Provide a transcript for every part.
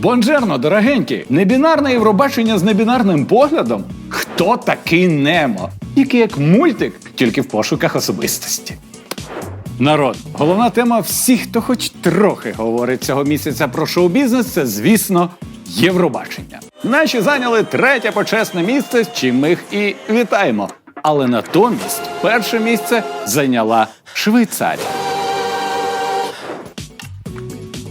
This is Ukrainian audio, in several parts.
Бонжерно, дорогенькі! Небінарне Євробачення з небінарним поглядом? Хто такий Немо? Який як мультик, тільки в пошуках особистості. Народ, головна тема всіх, хто хоч трохи говорить цього місяця про шоу-бізнес, це, звісно, Євробачення. Наші зайняли третє почесне місце, з чим ми їх і вітаємо. Але натомість перше місце зайняла Швейцарія.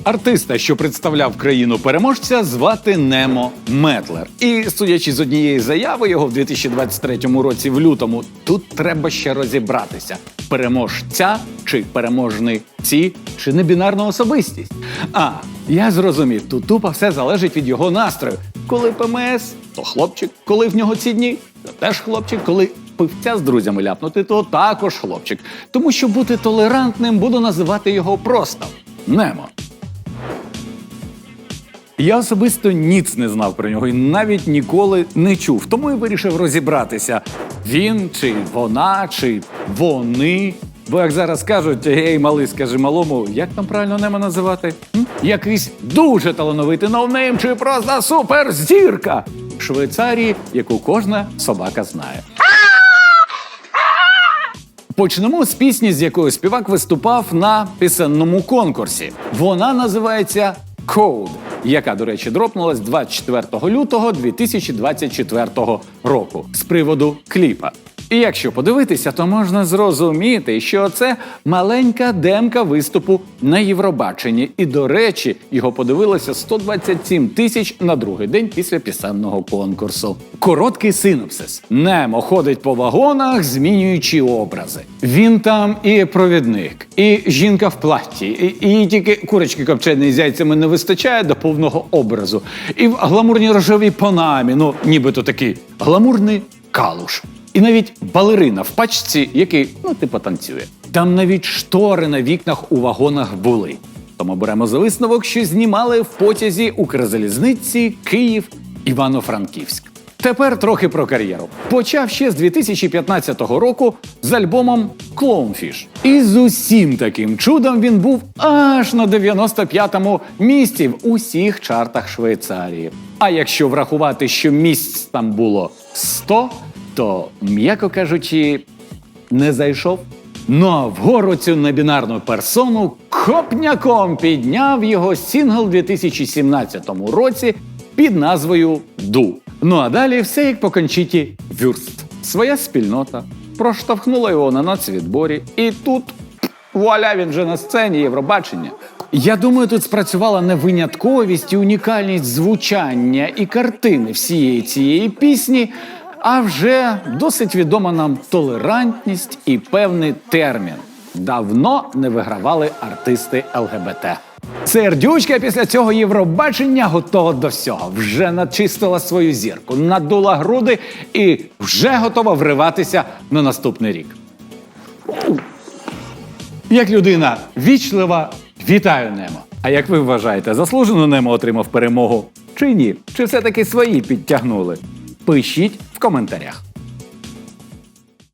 Артиста, що представляв країну переможця, звати Немо Метлер. І судячи з однієї заяви його в 2023 році в лютому, тут треба ще розібратися: переможця чи переможний ці, чи небінарна особистість. А я зрозумів, тут тупо все залежить від його настрою. Коли ПМС, то хлопчик, коли в нього ці дні, то теж хлопчик, коли пивця з друзями ляпнути, то також хлопчик. Тому що бути толерантним буду називати його просто Немо. Я особисто ніц не знав про нього і навіть ніколи не чув. Тому і вирішив розібратися. Він чи вона, чи вони. Бо як зараз кажуть, гей, малий, скажи малому, як там правильно нема називати? М? Якийсь дуже талановитий ноунейм чи просто суперзірка Швейцарії, яку кожна собака знає. Почнемо з пісні, з якою співак виступав на пісенному конкурсі. Вона називається Code, яка, до речі, дропнулась 24 лютого 2024 року з приводу кліпа. І якщо подивитися, то можна зрозуміти, що це маленька демка виступу на Євробаченні. І, до речі, його подивилося 127 тисяч на другий день після пісенного конкурсу. Короткий синопсис. Немо ходить по вагонах, змінюючи образи. Він там і провідник, і жінка в платі, і, і тільки курочки копченої з яйцями не вистачає до повного образу. І в гламурній рожевій панамі, ну нібито такий гламурний калуш. І навіть балерина в пачці, який, ну, типу, танцює. Там навіть штори на вікнах у вагонах були. Тому беремо за висновок, що знімали в потязі Укрзалізниці Київ Івано-Франківськ. Тепер трохи про кар'єру. Почав ще з 2015 року з альбомом Clownfish. І з усім таким чудом він був аж на 95-му місці в усіх чартах Швейцарії. А якщо врахувати, що місць там було 100, то, м'яко кажучи, не зайшов. Ну а вгору цю небінарну персону копняком підняв його сингл у 2017 році під назвою Ду. Ну а далі все як по кончиті Вюрст. Своя спільнота проштовхнула його на нацвідборі, і тут вуаля він вже на сцені Євробачення. Я думаю, тут спрацювала не винятковість і унікальність звучання і картини всієї цієї пісні, а вже досить відома нам толерантність і певний термін. Давно не вигравали артисти ЛГБТ. Сердючка після цього Євробачення готова до всього. Вже начистила свою зірку, надула груди і вже готова вриватися на наступний рік. Як людина вічлива, вітаю Немо. А як ви вважаєте, заслужено Немо отримав перемогу? Чи ні? Чи все-таки свої підтягнули? Пишіть в коментарях.